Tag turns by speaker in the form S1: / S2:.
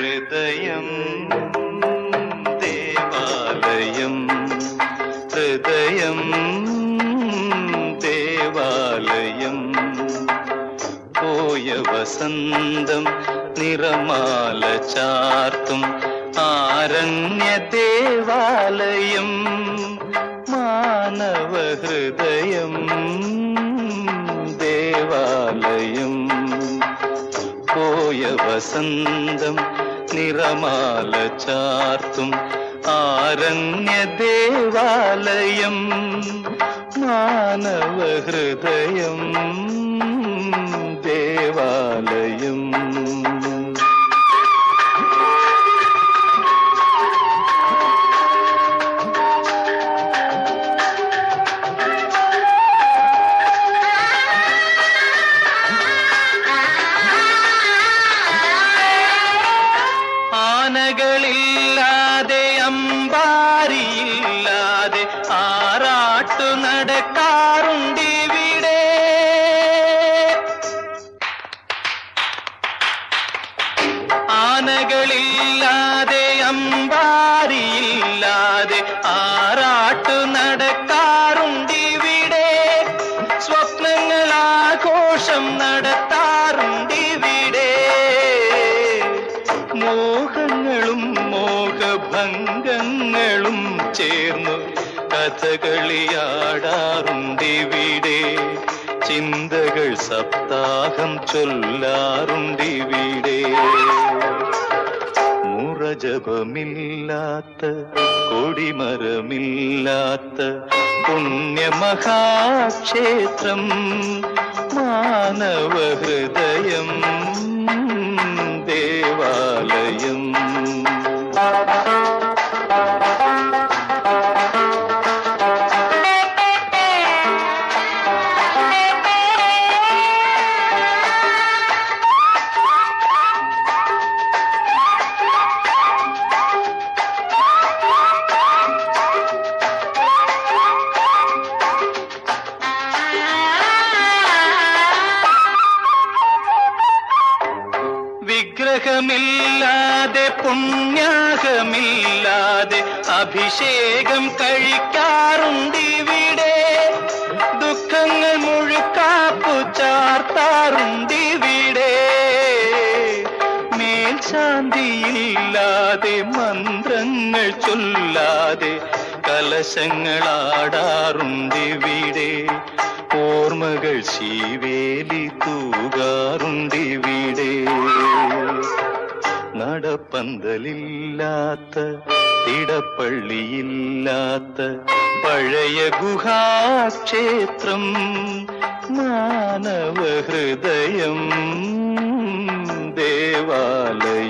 S1: ഹൃദയം ദേവാലയം ഹൃദയം ദേവാലയം. പോയ വസന്തം നിറമാല ചാർത്തും ആരണ്യ ദേവാലയം മാനവ ഹൃദയം ദേവാലയം. പോയ വസന്തം നിറമാല ചാർത്തും ആരണ്യ ദേവാലയം മാനവ ഹൃദയം ദേവാലയം. ആനകളില്ലാതെ അമ്പാരിയില്ലാതെ ആറാട്ടു നടക്കാറുണ്ടിവിടെ ആനകളില്ലാതെ അമ്പാരിയില്ലാതെ ആറാട്ടു നടക്കാറുണ്ടിവിടെ സ്വപ്നങ്ങൾ ആഘോഷം നടത്താറുണ്ടിവിടെ മോഹഭംഗങ്ങളും ചേർന്നു കഥകളിയാടാറുണ്ടിവിടെ. ചിന്തകൾ സപ്താഹം ചൊല്ലാറുണ്ടിവിടെ. മുറജപമില്ലാത്ത കൊടിമരമില്ലാത്ത പുണ്യമഹാക്ഷേത്രം മാനവ Música വിഗ്രഹമില്ലാതെ പുണ്യാഹമില്ലാതെ അഭിഷേകം കഴിക്കാറുണ്ടിവിടെ. ദുഃഖങ്ങൾ മുഴുക്കാപ്പു ചാർത്താറുണ്ടിവിടെ. മേൽശാന്തിയില്ലാതെ മന്ത്രങ്ങൾ ചൊല്ലാതെ കലശങ്ങളാടാറുണ്ടിവിടെ. ഓർമ്മകൾ ശീവേലി തൂകാറുണ്ടിവിടെ നടപ്പന്തലില്ലാത്ത ഇടപ്പള്ളിയില്ലാത്ത പഴയ ഗുഹാക്ഷേത്രം മാനവ ഹൃദയം ദേവാലയം.